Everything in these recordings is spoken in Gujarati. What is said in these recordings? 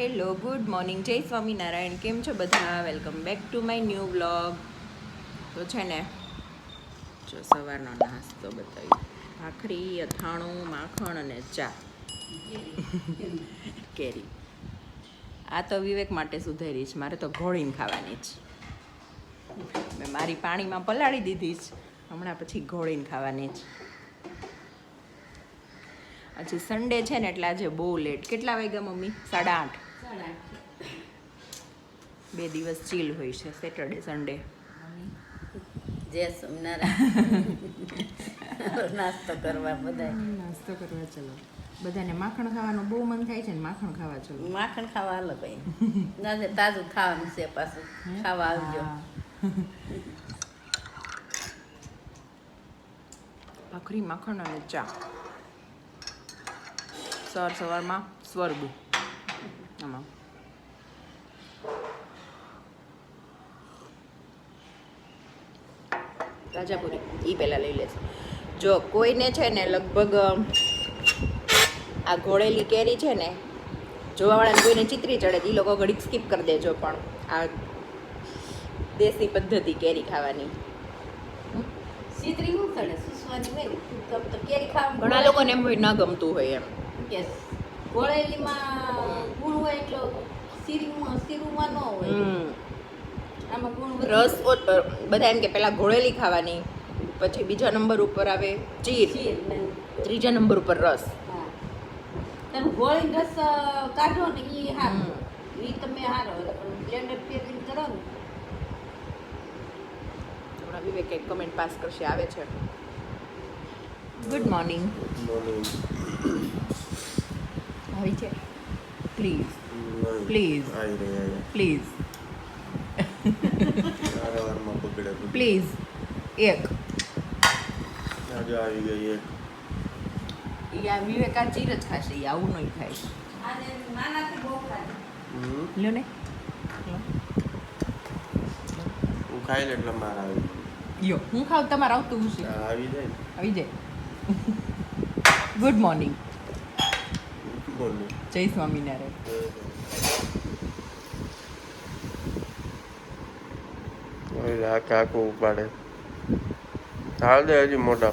Hello, good morning. જય સ્વામિનારાયણ. કેમ છો બધા? Welcome back to my new blog. તો છે ને, જો સવારનો નાસ્તો બતાવી ભાખરી, અથાણું, માખણ અને ચા. કેરી. આ તો વિવેક માટે સુધારી છે. મારે તો ઘોળીને ખાવાની જ. મેં મારી પાણીમાં પલાળી દીધી જ. હમણાં પછી ઘોળીને ખાવાની જ. પછી સન્ડે છે ને, એટલે આજે બહુ લેટ કેટલા વાગ્યા મમ્મી? સાડા આઠ. બે દિવસ ચીલ હોય છે સેટરડે સન્ડે જય સ્વામિનારાયણ. નાસ્તો કરવા બધા નાસ્તો કરવા ચલો. બધાને માખણ ખાવાનું બહુ મન થાય છે ને માખણ ખાવા ચલો. માખણ ખાવા હાલો ભાઈ. ના તાજું ખાવાનું છે પાછું. ખાવા આવજો. ભાખરી માખણ અને ચા. સવાર સવારમાં સ્વર્ગ. આમાં રાજાપુરી એ પહેલાં લઈ લેશે જો કોઈને છે ને લગભગ આ ઘોળેલી કેરી છે ને જોવાવાળાને કોઈને ચિત્રી ચડે એ લોકો ઘડીક સ્કીપ કરી દેજો પણ આ દેશી પદ્ધતિ કેરી ખાવાની. સીતરી શું થડે સુસવાની હોય ને? કેરી ખાવા ઘણા લોકોને એમ હોય ન ગમતું હોય એમ. ગોળેલીમાં ગુણ હોય એટલો સીરીમાં સીરુમાં ન હોય. આમાં ગુણ રસ બધા એમ કે પહેલાં ઘોળેલી ખાવાની પછી બીજા નંબર ઉપર આવે ચીર ત્રીજા નંબર ઉપર રસ. હા. તમે ગોળીનો રસ કાઢો ને એ હારો. એ તમે હારો. બ્લેન્ડર ફેરવીને કરો ને. હમણાં વિવેક એક કમેન્ટ પાસ કરશે આવે છે. ગુડ મોર્નિંગ આવી છે. પ્લીઝ પ્લીઝ આવી રહ્યા પ્લીઝ પ્લીઝ એક. આજે આવી ગઈ એક. ઈ આ આ ચીર જ ખાશે. ઈ આવું નહીં ખાય. લ્યો ને. હું ખાઈ લે એટલે મારે આવી યો હું ખાવ તમારે આવતું હું આવી જાય આવી જાય. ગુડ મોર્નિંગ બોલું. જય સ્વામિનારાયણ. ઓય આ કાકુ ઉપાડે. હાલ દે હજી મોઢા.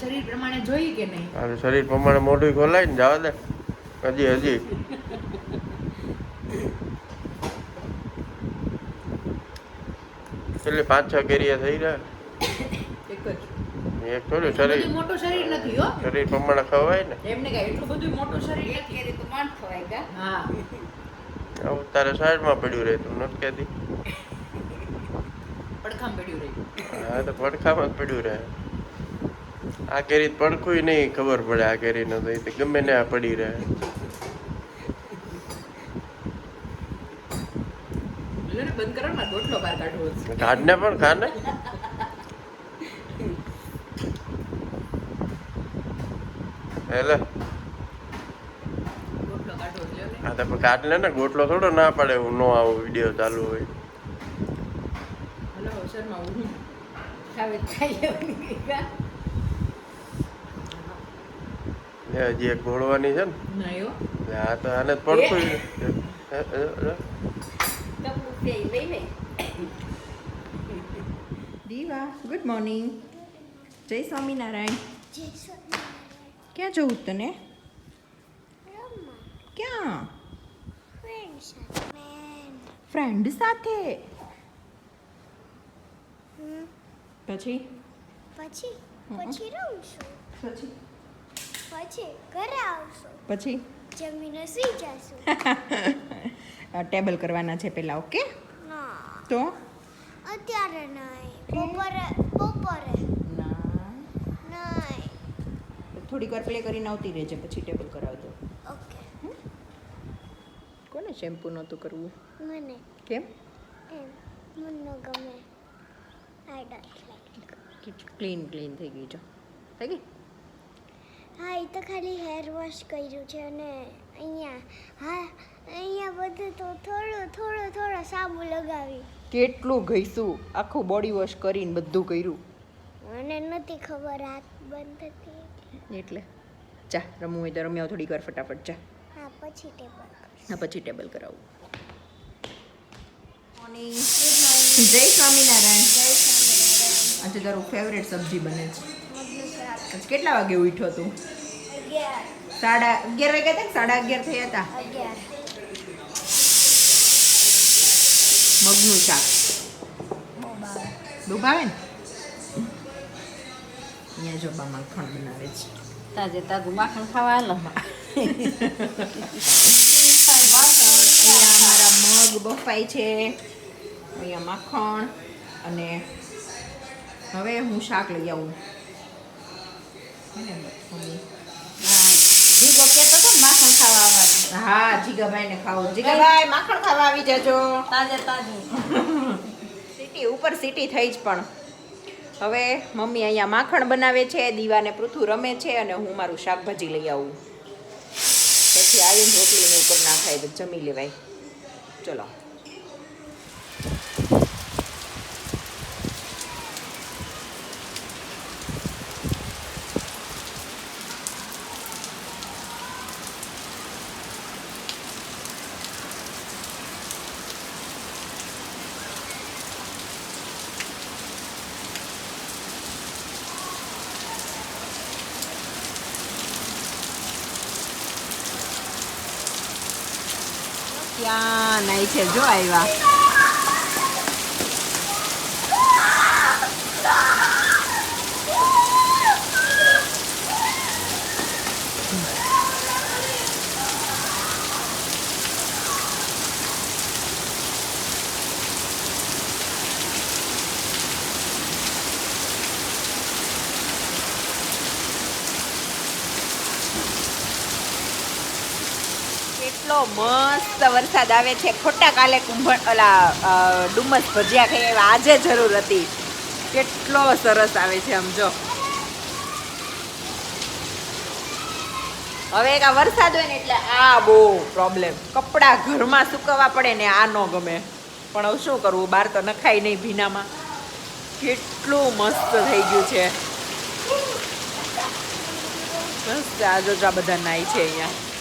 શરીર પ્રમાણે જોઈ કે નહીં? આ શરીર પ્રમાણે મોઢું ખોલાય ને જવા દે. હજી હજી. એટલે પાંચ છ કેરિયા થઈ રહ્યા. એક થોડું શરીર મોટું શરીર નથી હો. શરીર પ્રમાણે ખવાય ને. એમને કાંઈ એટલું બધું મોટું શરીર એક કેરી તો માંડ ખવાય કા? હા. આવું તારે સાઈડમાં પડ્યું રહેતું નથી કહેતી પડખામ પડ્યું રહ્યું હા તો પડખામાં જ પડ્યું રહે. આ કેરી પડખું નહીં ખબર પડે આ કેરી નો તો એ ગમે ને આ પડી રહે. બંધ કરો ને ગોટલો બહાર કાઢવો કાઢને પણ ખાને? એટલે ને આ તો પણ કાઢ લે ને ગોટલો થોડો ના પડે હું નો આવું વીડિયો ચાલુ હોય. હલો શર્મા હું ખાવે તો ખાઈ લેવાની કા? એ હજી એક ઘોળવાની છે ને. આ તો આને લે દીવા ગુડ મોર્નિંગ જય સ્વામિનારાયણ. ક્યાં જવું તને? ક્યાં? ફ્રેન્ડ સાથે. પછી? પછી? પછી પછી છું. પછી? પછી ઘરે આવશું. પછી? જમીને સુઈ જશું. ટેબલ કરવાના છે પહેલાં ઓકે? તો? અત્યારે નહીં. બપોરે બપોરે ના નહીં થોડીક વાર પ્લે કરીને આવતી રહેજે પછી ટેબલ કરાવજો. ઓકે. કોને શેમ્પુ નહોતું કરવું? મને. કેમ? એમ મને ગમે. I don't like clean clean થઈ ગઈ જો. થઈ ગઈ? હા એ તો ખાલી હેર વોશ કર્યું છે અને અહીંયા હા અહીંયા બધું તો થોડું થોડું થોડો સાબુ લગાવી. કેટલું ઘઈશું આખું બોડી વોશ કરીને બધું કર્યું. મને નથી ખબર હાથ બંધ હતી. એટલે. જા રમવું હોય તો રમ્યા થોડીક વાર ફટાફટ જા. હા પછી ટેબલ હા પછી ટેબલ કરાવું. જય સ્વામિનારાયણ. આજે તારું ફેવરેટ સબ્જી બને છે. મગનું કેટલા વાગે ઉઠ્યો તું? સાડા અગિયાર વાગ્યા હતા સાડા અગિયાર થયા હતા? મગનું શાક. બહુ ભાવે ને? અહીંયા જો બા માખણ બનાવે છે. તાજે તાજું માખણ ખાવા હાલો. અહીંયા મારા મગ બફાય છે અહીંયા માખણ અને હવે હું શાક લઈ આવું? જીગો કહેતો હતો ને માખણ ખાવા આવવાનું હા જીગાભાઈ ને ખાવું જીગાભાઈ માખણ ખાવા આવી જજો તાજે તાજું. સિટી ઉપર સિટી થઈ જ પણ. હવે મમ્મી અહીંયા માખણ બનાવે છે, દીવાને પૃથું રમે છે અને હું મારું શાકભાજી લઈ આવું. પછી આવીને રોટલીને ઉપર નાખાય તો જમી લેવાય. ચલો. ક્યાં નાઈ છે જો આવ્યા કેટલો મસ્ત વરસાદ આવે છે. ખોટા કાલે કુંભણ ઓલા ડુમસ ભજીયા ખાઈ આજે જરૂર હતી. કેટલો સરસ આવે છે આમ જો. હવે એક આ વરસાદ હોય ને એટલે આ બહુ પ્રોબ્લેમ કપડાં ઘરમાં સુકવવા પડે ને આ ન ગમે. પણ હવે શું કરવું? બહાર તો નખાય નહીં ભીનામાં. કેટલું મસ્ત થઈ ગયું છે. મસ્ત આ જો બધા નાય છે અહીંયા.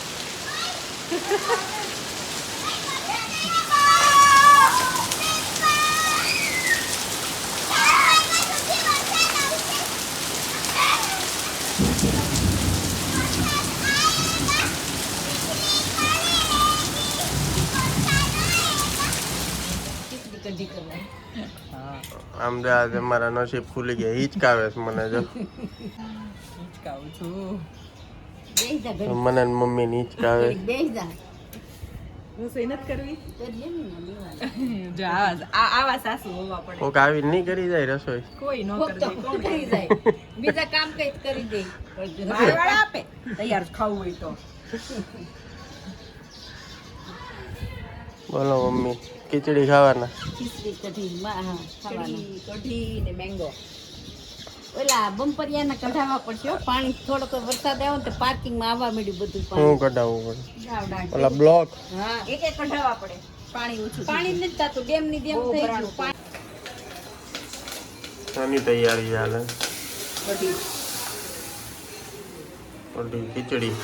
કેટલી કઢી કરવાની આમ જો આજે મારા નસીબ ખુલી ગયા હિચકાવે છે મને જો. હિચકાવું છું. બેસી જા ઘડી મને મમ્મી ની. જો આવા આ- આવા સાસુ હોવા પડે. કોક આવી નહીં કરી જાય રસોઈ? કોઈ ન કોક તો કરે કોણ કરી જાય. બીજા કામ કઈ કરી દે. બારવાળા આપે. તૈયાર ખાવું હોય તો. બોલો મમ્મી ખીચડી ખાવાના? ખીચડી કઢી માં હા ખાવાનું. કઢી કઢી ને મેંગો ઓલા બમ્પરિયાના કઢાવવા પડશે પાણી થોડોક વરસાદ આવ્યો તો પાર્કિંગમાં આવવા મળ્યું બધું હું પાણી કઢાવવું પડે. ઓલા બ્લોક. હા એક એક કઢાવવા પડે. પાણી ઓછું પાણી નથી થતું ડેમની ડેમ થઈ ગયું. શાની તૈયારી ચાલે કઢી કઢી ખીચડી.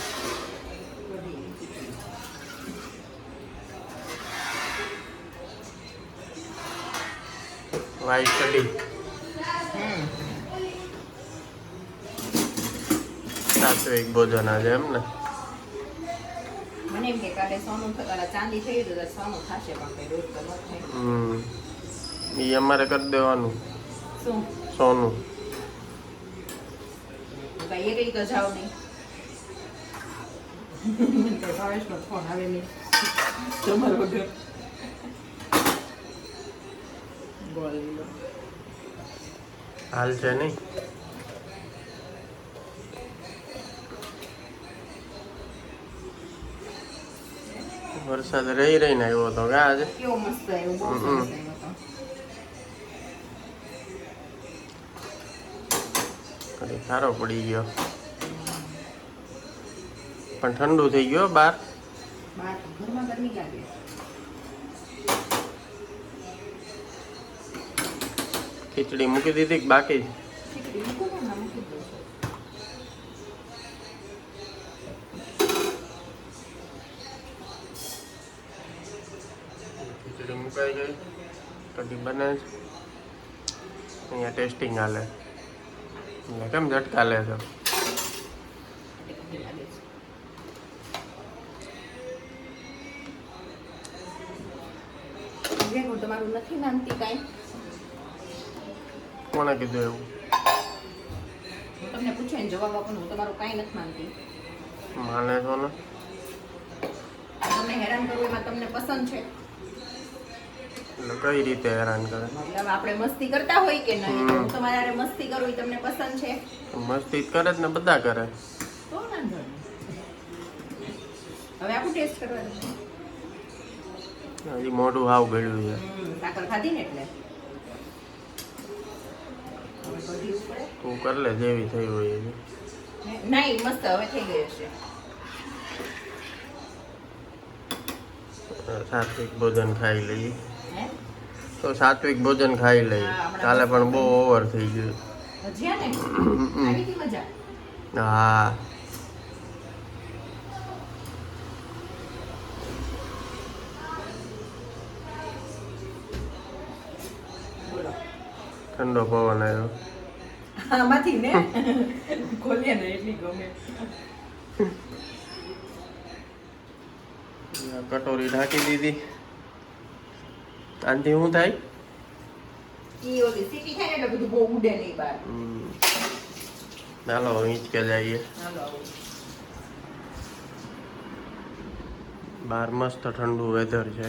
વાઈ કઢી. સાત્વિક ભોજન આજે એમ ને મને એમ કે કાલે સોનું ચાંદી થઈ ગયું સોનું થશે પણ રોજ તો ન થાય. હમ. ઈ અમારે કરી દેવાનું. શું? સોનું. એ કઈ એક જાવ નહીં. ભાવેશનો ફોન આવે નહીં. તમારો વગર હાલ છે નહીં? વરસાદ રહી રહીને આવ્યો હતો કે આજે. કેવો મસ્ત આવ્યો બહુ સરસ આવ્યો કદી સારો પડી ગયો. પણ ઠંડુ થઈ ગયો બાર ખીચડી મૂકી દીધી બાકી ખીચડી મૂકો ને હમણાં મૂકી જ દઉં છું. મુકાઈ ગઈ કઢી બને અહીંયા ટેસ્ટિંગ હાલે. અહીંયા કેમ ઝટકા લે છે? તમારું નથી માનતી કાંઈ. કોણે કીધું એવું? તમને પૂછે ને જવાબ આપું હું તમારું કાંઈ નથી માનતી. માને છો ને? તમને હેરાન કરવું એમાં તમને પસંદ છે. એટલે કઈ રીતે હેરાન કરે? મતલબ આપણે મસ્તી કરતા હોય કે નહીં? હું તમારે મસ્તી કરું તમને પસંદ છે? મસ્તી જ કરે જ ને બધા કરે. તો વાંધો હવે આપણું ટેસ્ટ કરવાનું હજી મોઢું હાવ ગળ્યું છે. સાકર ખાધી ને એટલે? તું કર લે જેવી થઈ હોય નહીં મસ્ત હવે થઈ ગઈ છે. સાત્વિક ભોજન ખાઈ લઈએ. તો સાત્વિક ભોજન ખાઈ લઈએ કાલે પણ બહુ ઓવર થઈ ગયું. હા. ઠંડો પવન આવ્યો આમાંથી ને? ખોલીએ ને એટલી ગમે. કટોરી ઢાંકી દીધી. આનાથી શું થાય. ચાલો અહીં જઈએ. હાલો આવો. બહાર મસ્ત ઠંડુ વેધર છે.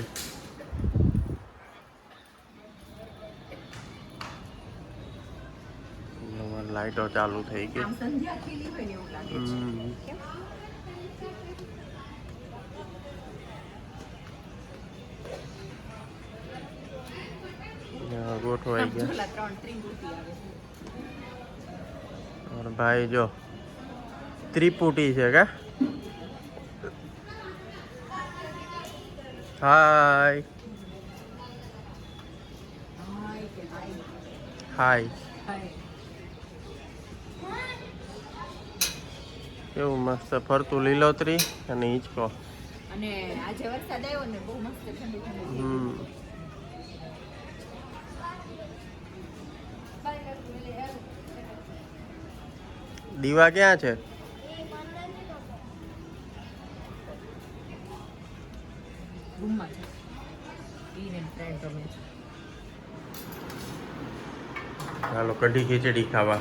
લાઈટો ચાલુ થઈ ગઈ આમ સંધ્યા ખીલી હોય ને એવું લાગે છે હમ. કેમ? અહીંયા ગોઠવાઈ ગયા. ભાઈ જો ત્રિપુટી છે કા? હાય. હાય. કેવું મસ્ત ફરતું લીલોતરી અને ઈચકો અને આજે વરસાદ આવ્યો ને બહુ મસ્ત ઠંડી ઠંડી. દીવા ક્યાં છે? ચાલો કઢી ખીચડી ખાવા.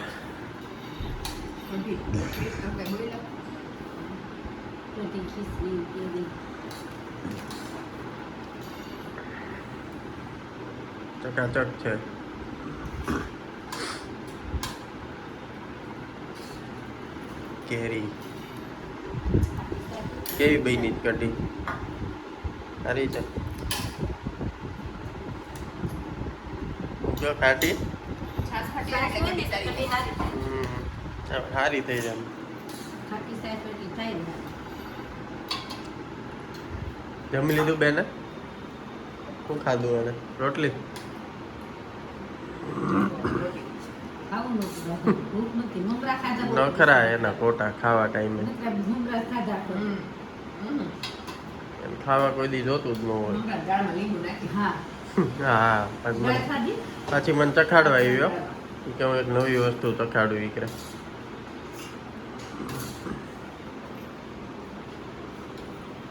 ચકાચક છે. કેરી. કેવી બની કઢી? સારી છે. જો ખાટી. સારી થઈ જાય જમી લીધું બેને? શું ખાધું એને? રોટલી ખાવું નહોતું દાદા. ભૂખ નથી મમરા ખાધા બહુ. નખરા એના ખોટા ખાવા ટાઈમે. એમ ખાવા કોઈ દી જોતું જ ન હોય. હા પછી મને ચખાડવા આવ્યો કે હું એક નવી વસ્તુ ચખાડું વિક્રે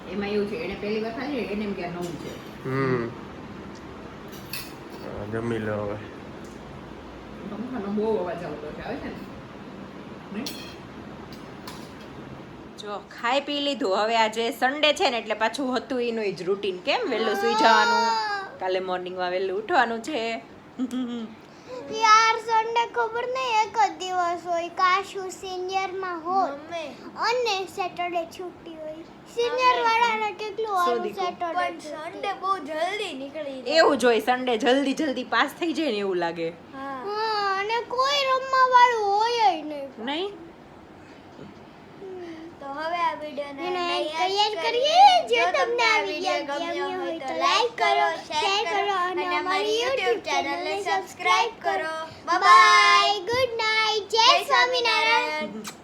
એમાં એવું છે એને પહેલી વાર ખાધી એને એમ કે નવું છે. હમ. જમી લો હવે. પંખાનો બહુ અવાજ આવતો છે આવે છે ને? જો ખાઈ પી લીધું. હવે આજે સન્ડે છે ને એટલે પાછું હતું એનું જ રૂટીન કેમ? વહેલું સુઈ જવાનું. કાલે મોર્નિંગમાં વહેલું ઉઠવાનું છે. યાર સન્ડે ખબર નહીં એક જ દિવસ હોય. કાશુ સિનિયરમાં હોત અને સેટરડે છુટ્ટી હોય. સિનિયર વાળાને કેટલું દીકુ? સેટરડે સન્ડે બહુ જલ્દી નીકળી એવું જ હોય સન્ડે જલ્દી જલ્દી પાસ થઈ જાય ને એવું લાગે. હા અને કોઈ રમવા વાળું હોય જ નહીં? તો હવે આ વિડીયોને તૈયાર કરીએ. જો તમને આ વીડિયો ગમ્યો હોય તો લાઈક કરો શેર કરો અને અમારી YouTube ચેનલને સબસ્ક્રાઇબ કરો. બાય ગુડ નાઇટ જય સ્વામિનારાયણ.